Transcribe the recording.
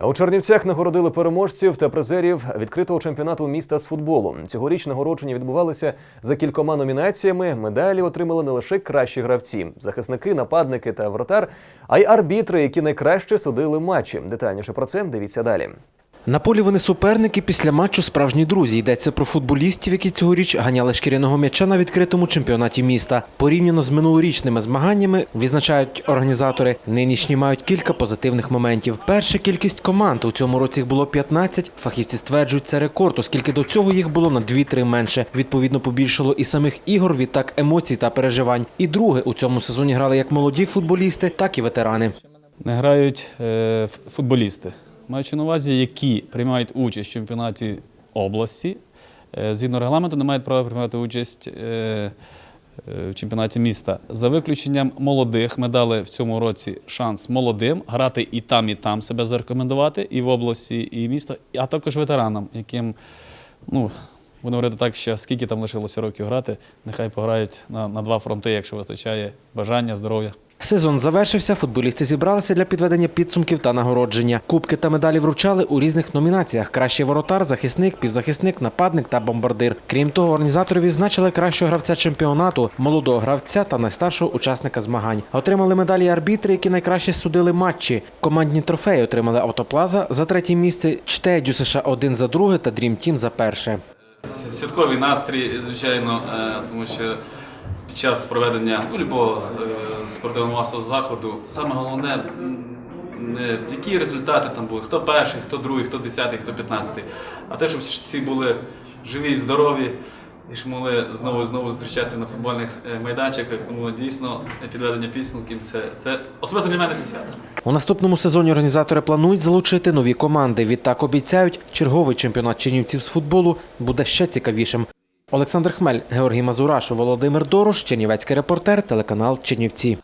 У Чернівцях нагородили переможців та призерів відкритого чемпіонату міста з футболу. Цьогоріч нагородження відбувалися за кількома номінаціями. Медалі отримали не лише кращі гравці, захисники, нападники та вратар, а й арбітри, які найкраще судили матчі. Детальніше про це дивіться далі. На полі вони суперники після матчу справжні друзі. Йдеться про футболістів, які цьогоріч ганяли шкіряного м'яча на відкритому чемпіонаті міста. Порівняно з минулорічними змаганнями, відзначають організатори, нинішні мають кілька позитивних моментів. Перша кількість команд у цьому році їх було 15. Фахівці стверджують, це рекорд, оскільки до цього їх було на 2-3 менше. Відповідно, побільшало і самих ігор, відтак емоцій та переживань. І друге, у цьому сезоні грали як молоді футболісти, так і ветерани. не грають е, футболісти. Маючи на увазі, які приймають участь в чемпіонаті області, е, згідно регламенту, не мають права приймати участь е, е, в чемпіонаті міста. За виключенням молодих, ми дали в цьому році шанс молодим грати і там, і там себе зарекомендувати, і в області, і місто, а також ветеранам, яким, ну, будемо говорити так, що скільки там лишилося років грати, нехай пограють на, на два фронти, якщо вистачає бажання, здоров'я. Сезон завершився. Футболісти зібралися для підведення підсумків та нагородження. Кубки та медалі вручали у різних номінаціях: кращий воротар, захисник, півзахисник, нападник та бомбардир. Крім того, організатори відзначили кращого гравця чемпіонату, молодого гравця та найстаршого учасника змагань. Отримали медалі арбітри, які найкраще судили матчі. Командні трофеї отримали Автоплаза за третє місце, Чте ДЮСШ 1 за друге та Дрім Тім за перше. Святковий настрій, звичайно, е, тому що під час проведення ну, любого е, спортивного масового заходу саме головне не які результати там були, хто перший, хто другий, хто десятий, хто п'ятнадцятий, а те, щоб всі були живі і здорові. І ж могли знову і знову зустрічатися на футбольних е, майданчиках. Тому дійсно підведення підсумків це, це особисто для мене це свято. У наступному сезоні організатори планують залучити нові команди. Відтак обіцяють, черговий чемпіонат чернівців з футболу буде ще цікавішим. Олександр Хмель, Георгій Мазураш, Володимир Дорош, Чернівецький репортер, телеканал Чернівці.